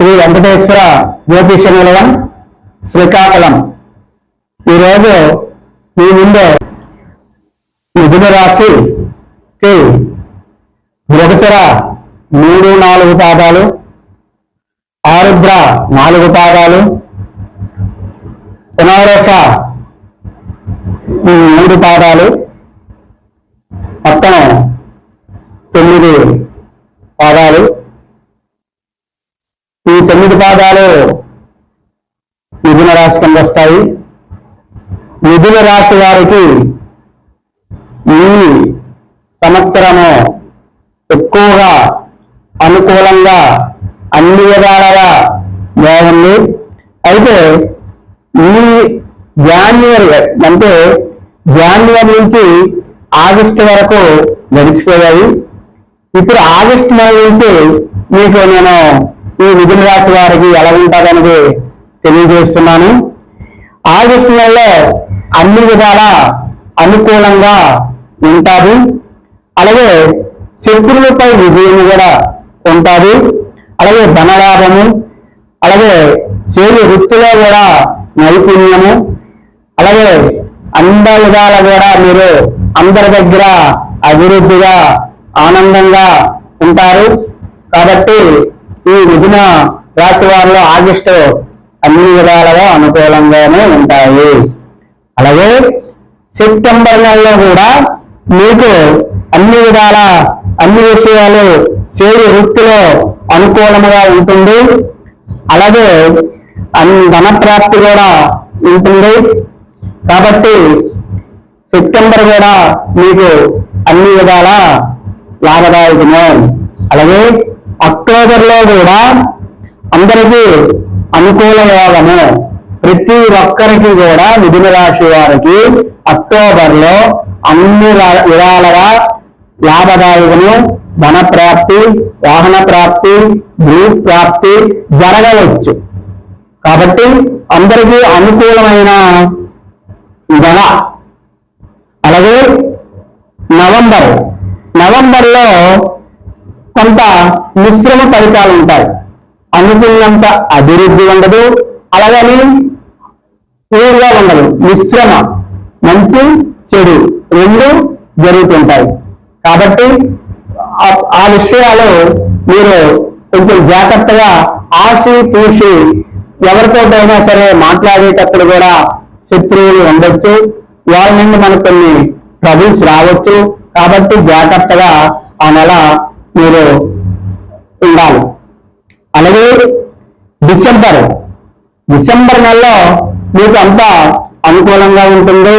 శ్రీ వెంకటేశ్వర జ్యోతిష నిలయం శ్రీకాకుళం. ఈరోజు మీ ముందు మిథున రాశికి మృగశిర మూడు నాలుగు పాదాలు ఆరుద్ర నాలుగు పాదాలు పునరస మూడు పాదాలు మొత్తం తొమ్మిది పాదాలు ప్రతిపాదాలు మిథున రాశి కింద వస్తాయి. మిథున రాశి వారికి ఈ సంవత్సరము ఎక్కువగా అనుకూలంగా అన్ని విధాలుగా బాగుంది. అయితే ఈ జాన్యువరి అంటే జాన్యువరి నుంచి ఆగస్టు వరకు గడిచిపోయాయి. ఇప్పుడు ఆగస్టు నెల నుంచి మీకు నేను ఈ మిథున రాశి వారికి ఎలా ఉంటుందనేది తెలియజేస్తున్నాను. ఆగస్టు నెలలో అన్ని విధాల అనుకూలంగా ఉంటారు. అలాగే శత్రువులపై విజయం కూడా ఉంటుంది అలాగే ధనలాభము అలాగే చేతి వృత్తిలో కూడా నైపుణ్యము అలాగే అంద విధాల కూడా మీరు అందరి దగ్గర అభివృద్ధిగా ఆనందంగా ఉంటారు. కాబట్టి ఈ మిథున రాశి వారిలో ఆగస్టు అన్ని విధాలుగా అనుకూలంగానే ఉంటాయి. అలాగే సెప్టెంబర్ నెలలో కూడా మీకు అన్ని విధాల అన్ని విషయాలు చేరి వృత్తిలో అనుకూలంగా ఉంటుంది. అలాగే ధనప్రాప్తి ధన ప్రాప్తి కూడా ఉంటుంది. కాబట్టి సెప్టెంబర్ కూడా మీకు అన్ని విధాల లాభదాయకమే. అలాగే అక్టోబర్లో కూడా అందరికీ అనుకూల యోగము ప్రతి ఒక్కరికి కూడా మిథున రాశి వారికి అక్టోబర్లో అన్ని విధాలుగా లాభదాయకము ధన ప్రాప్తి వాహన ప్రాప్తి భూ ప్రాప్తి జరగవచ్చు. కాబట్టి అందరికీ అనుకూలమైన గణ అలాగే నవంబర్. నవంబర్లో కొంత మిశ్రమ ఫలితాలు ఉంటాయి. అనుకున్నంత అభివృద్ధి ఉండదు. అలాగని పూర్గా ఉండదు. మిశ్రమ మంచి చెడు రెండు జరుగుతుంటాయి. కాబట్టి ఆ- విషయాలు మీరు కొంచెం జాగ్రత్తగా ఆసి తూసి ఎవరితోటైనా సరే మాట్లాడేటప్పుడు కూడా శత్రువులు ఉండొచ్చు. వాళ్ళ నుండి మనకు కొన్ని ట్రబుల్స్ రావచ్చు. కాబట్టి జాగ్రత్తగా ఆ నెల మీరు ఉండాలి. అలాగే డిసెంబర్. డిసెంబర్ నెలలో మీకు అంతా అనుకూలంగా ఉంటుంది?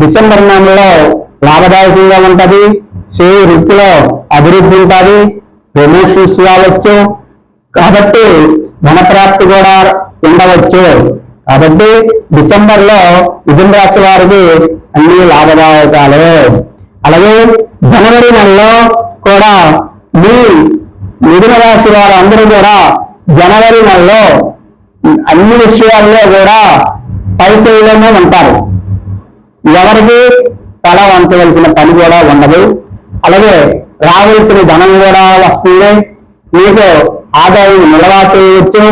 డిసెంబర్ నెలలో లాభదాయకంగా ఉంటుంది. చేయి వృత్తిలో అభివృద్ధి ఉంటుంది. ప్రమోషన్స్ రావచ్చు. కాబట్టి ధన ప్రాప్తి కూడా ఉండవచ్చు. కాబట్టి డిసెంబర్లో మిథున రాశి వారికి అన్ని లాభదాయకాలే. అలాగే జనవరి నెలలో కూడా మీ మిథున రాశి వారందరూ కూడా జనవరి నెలలో అన్ని విషయాల్లో కూడా పై ఉంటారు. ఎవరికి తల వంచవలసిన పని కూడా ఉండదు. అలాగే రావాల్సిన ధనం కూడా వస్తుంది. మీకు ఆదాయం నిల్వ చేయవచ్చు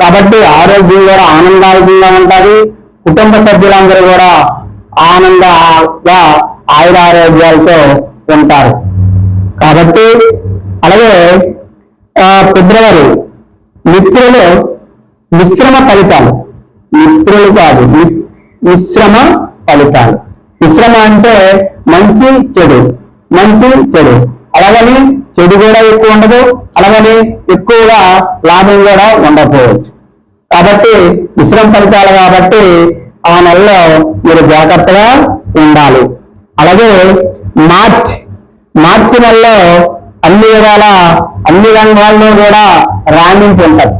కాబట్టి ఆరోగ్యం కూడా ఆనందాయకంగా ఉంటుంది. కుటుంబ సభ్యులందరూ కూడా ఆనందంగా ఆయుధారోగ్యాలతో ఉంటారు. కాబట్టి అలాగే ఫిబ్రవరి మిత్రులు మిశ్రమ ఫలితాలు. మిత్రులు కాదు మిశ్రమ ఫలితాలు. మిశ్రమ అంటే మంచి చెడు మంచి చెడు. అలాగని చెడు కూడా ఎక్కువ ఉండదు అలాగని ఎక్కువగా లాభం కూడా ఉండకపోవచ్చు. కాబట్టి మిశ్రమ ఫలితాలు కాబట్టి ఆ నెలలో మీరు జాగ్రత్తగా ఉండాలి. అలాగే మార్చ్ మార్చి నెలలో అన్ని విధాల అన్ని రంగాల్లో కూడా రాణింపు ఉంటుంది.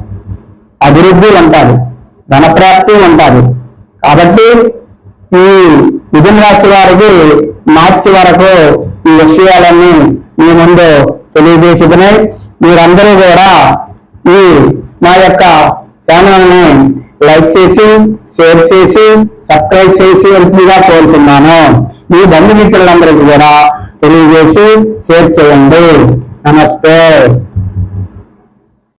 అభివృద్ధి ఉంటుంది. ధనప్రాప్తి ఉంటుంది. కాబట్టి ఈ మిథున రాశి వారికి మార్చి వరకు ఈ విషయాలన్నీ మీ ముందు తెలియజేసుకున్నాయి మీరందరూ కూడా ఈ మా యొక్క ఛానల్ని లైక్ చేసి షేర్ చేసి సబ్స్క్రైబ్ చేసి వలసిందిగా కోరుతున్నాను మీ బంధుమిత్రులందరికీ కూడా తెలియజేసి షేర్ చేయండి నమస్తే